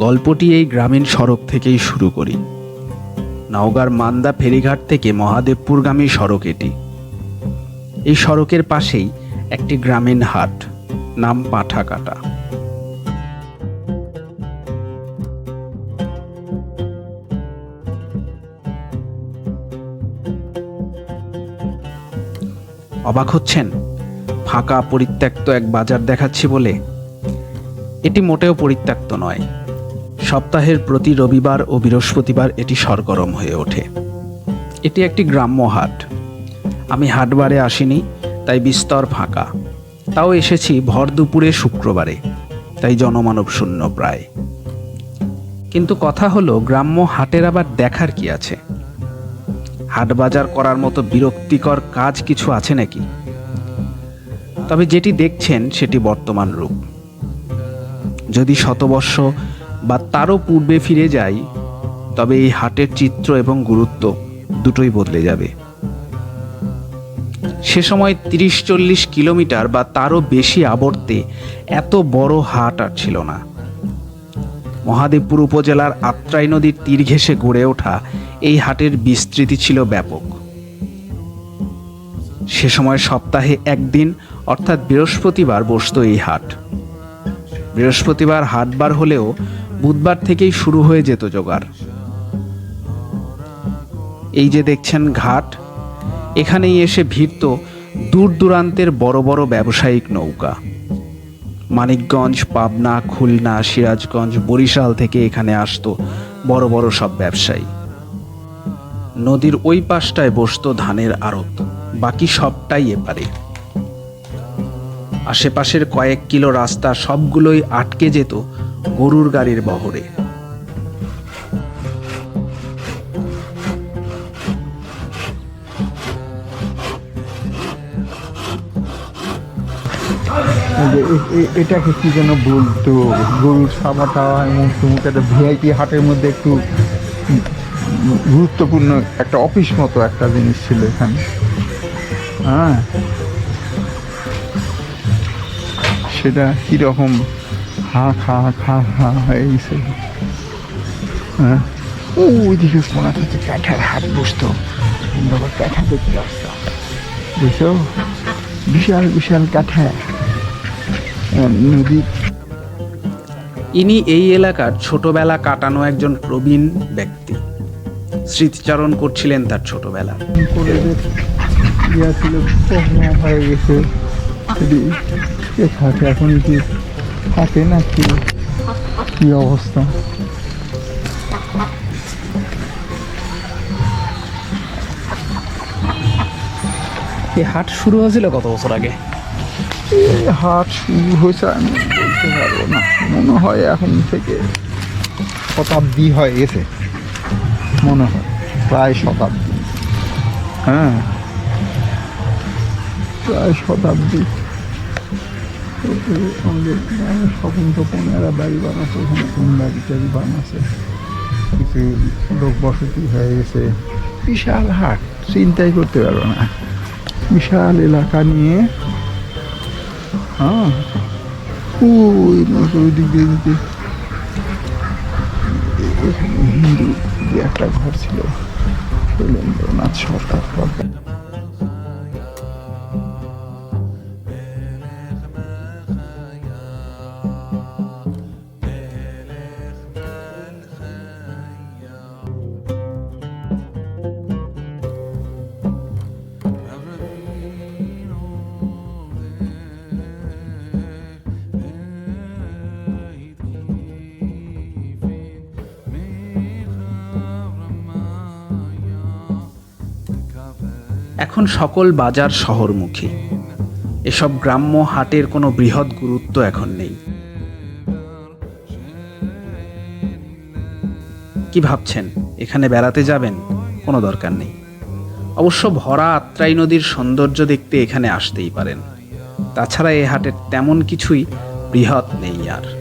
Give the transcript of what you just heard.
গল্পটি এই গ্রামীণ সড়ক থেকেই শুরু করি। নওগাঁর মান্দা ফেরিঘাট থেকে মহাদেবপুরগামী সড়ক এটি। এই সড়কের পাশেই একটি গ্রামীণ হাট, নাম পাঠাকাটা। অবাক হচ্ছেন? ফাঁকা পরিত্যক্ত এক বাজার দেখাচ্ছি বলে? এটি মোটেও পরিত্যক্ত নয়। সপ্তাহের প্রতি রবিবার ও বৃহস্পতিবার এটি সরগরম হয়ে ওঠে। এটি একটি গ্রাম্য হাট। আমি হাটবারে আসিনি, তাই বিস্তর ফাঁকা। তাও এসেছি ভর দুপুরে শুক্রবারে, তাই জনমানব শূন্য প্রায়। কিন্তু কথা হলো, গ্রাম্য হাটের আবার দেখার কি আছে? হাট বাজার করার মতো বিরক্তিকর কাজ কিছু আছে নাকি? তবে যেটি দেখছেন, সেটি বর্তমান রূপ। যদি শতবর্ষ বা তারও পূর্বে ফিরে যাই, তবে এই হাটের চিত্র এবং গুরুত্ব দুটোই বদলে যাবে। সে সময় তিরিশ চল্লিশ কিলোমিটার বা তারও বেশি আবর্তে এত বড় হাট আর ছিল না। মহাদেবপুর উপজেলার আত্রাই নদীর তীর ঘেঁষে গড়ে ওঠা এই হাটের বিস্তৃতি ছিল ব্যাপক। সে সময় সপ্তাহে একদিন, অর্থাৎ বৃহস্পতিবার, বসত এই হাট। বৃহস্পতিবার হাটবার হলেও বুধবার থেকেই শুরু হয়ে যেত জোগাড়। এই যে দেখছেন ঘাট, এখানেই এসে ভিড়ত দূর দূরান্তের বড় বড় ব্যবসায়িক নৌকা। মানিকগঞ্জ, পাবনা, খুলনা, সিরাজগঞ্জ, বরিশাল থেকে এখানে আসতো বড় বড় সব ব্যবসায়ী। নদীর ওই পাশটায় বসতো ধানের আড়ত, বাকি সবটাই এপারে। আশেপাশের কয়েক কিলো রাস্তা সবগুলোই আটকে যেত গরুর গাড়ির বহরে। এটাকে কি যেন বলতো? গরুর মুখ মুখ একটা ভিআইপি হাটের মধ্যে একটু গুরুত্বপূর্ণ একটা অফিস মতো একটা জিনিস ছিল এখানে। হ্যাঁ। সেটা কীরকম হা খা খা খা হয়ে গেছে হ্যাঁ ও ওইদিকে মনে হচ্ছে কাঠার হাট বসতো বাবা কাঠা দেখতে আসতাম বুঝছ বিশাল বিশাল কাঠা নদী ইনি এই এলাকার ছোটবেলা কাটানো একজন প্রবীণ ব্যক্তি স্মৃতিচারণ করছিলেন তার ছোটবেলা ইয়া ছিল হয়ে গেছে থাকে এখন কি থাকে না কি কি অবস্থা? এই হাট শুরু হয়েছিল কত বছর আগে? এই হাট শুরু হয়েছে আমি বলতে পারব না। মনে হয় এখন থেকে শতাব্দী হয়ে গেছে। মনে হয় প্রায় শতাব্দী। হ্যাঁ। প্রায় শতাব্দী। গ্রামে স্বপন টপন এরা বাড়ি বানাচ্ছে ওখানে কোন বাড়ি টাড়ি বানাচ্ছে কিছু লোক বসতি হয়ে গেছে বিশাল হাট চিন্তাই করতে পারব না বিশাল এলাকা নিয়ে হ্যাঁ ওই ওই দিক দিয়ে দিতে হিন্দু একটা ঘর ছিল শৈলেন্দ্রনাথ সরকার এখন সকল বাজার শহরমুখী। এসব গ্রাম্য হাটের কোনো বৃহৎ গুরুত্ব এখন নেই। কি ভাবছেন? এখানে বেড়াতে যাবেন? কোনো দরকার নেই। অবশ্য ভরা আত্রাই নদীর সৌন্দর্য দেখতে এখানে আসতেই পারেন। তাছাড়া এ হাটের তেমন কিছুই বৃহৎ নেই আর।